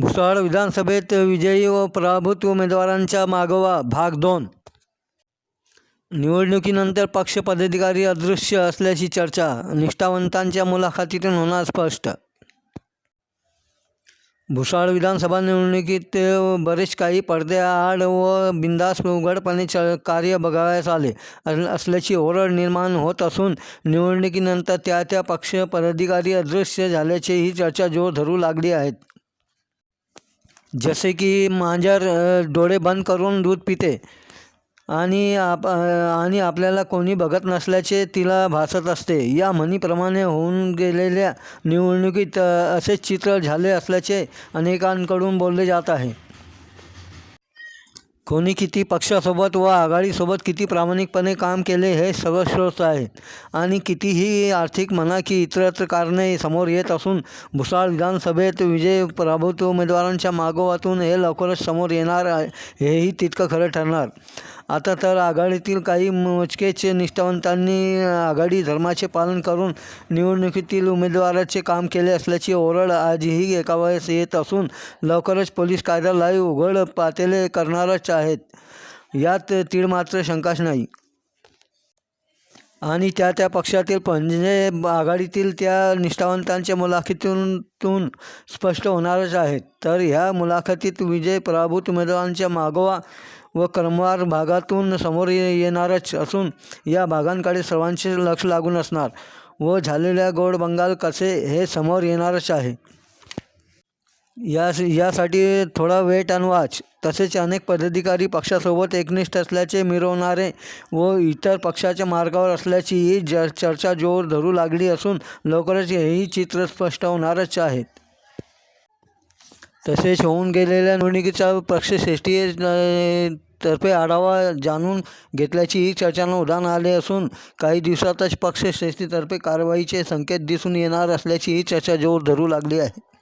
भुसाळ विधानसभेत विजयी व पराभूत उमेदवारांचा मागोवा भाग दोन. निवडणुकीनंतर पक्ष पदाधिकारी अदृश्य असल्याची चर्चा निष्ठावंतांच्या मुलाखतीतून होणार स्पष्ट. भुसाळ विधानसभा निवडणुकीत बरेच काही पडद्याआड व बिंदास उघडपणे च कार्य बघावयास आले अस- असल्याची ओरड निर्माण होत असून निवडणुकीनंतर त्या त्या पक्ष पदाधिकारी अदृश्य झाल्याचीही चर्चा जोर धरू लागली आहेत. जसे की मांजर डोळे बंद करून दूध पिते. आणि आप आणि आपल्याला कोणी बघत नसल्याचे तिला भासत असते. या म्हणीप्रमाणे होऊन गेलेल्या निवडणुकीत असे असेच चित्र झाले असल्याचे अनेकांकडून बोलले जात आहे. कोणी किती पक्षासोबत व आघाडीसोबत किती प्रामाणिकपणे काम केले हे सगळं स्रोत आहे. आणि कितीही आर्थिक म्हणा की इतरत्र कारणे समोर येत असून भुसाळ विधानसभेत विजय प्रभूत उमेदवारांच्या मागोवातून हे लवकरच समोर येणार आहे हेही तितकं खरं ठरणार. आता तर आघाडीतील काही मोजकेच निष्ठावंतांनी आघाडी धर्माचे पालन करून निवडणुकीतील उमेदवाराचे काम केले असल्याची ओरड आजही एकावयास येत असून लवकरच पोलीस कायदा लाईव्ह उघड पातेले करणारच आहेत. यात तीळ मात्र शंकाच नाही. आणि त्या त्या पक्षातील पंजे आघाडीतील त्या निष्ठावंतांच्या मुलाखतीतून स्पष्ट होणारच आहेत. तर ह्या मुलाखतीत विजय पराभूत उमेदवारांच्या मागोवा व क्रमवार भागातून समोर ये येणारच असून या भागांकडे सर्वांचे लक्ष लागून असणार. व झालेल्या गोड बंगाल कसे हे समोर येणारच आहे. या यासाठी थोडा वेट आणि वाच. तसेच अनेक पदाधिकारी पक्षासोबत एकनिष्ठ असल्याचे मिरवणारे व इतर पक्षाच्या मार्गावर असल्याचीही ज चर्चा जोर धरू लागली असून लवकरच हेही चित्र स्पष्ट होणारच आहेत तसेच होऊन गेलेल्या निवडणुकीचा पक्षश्रेष्ठी तर्फे आढावा जाणून घेतल्याचीही चर्चांना उधाण आले असून काही दिवसातच पक्षश्रेष्ठीतर्फे कारवाईचे संकेत दिसून येणार असल्याचीही चर्चा जोर धरू लागली आहे.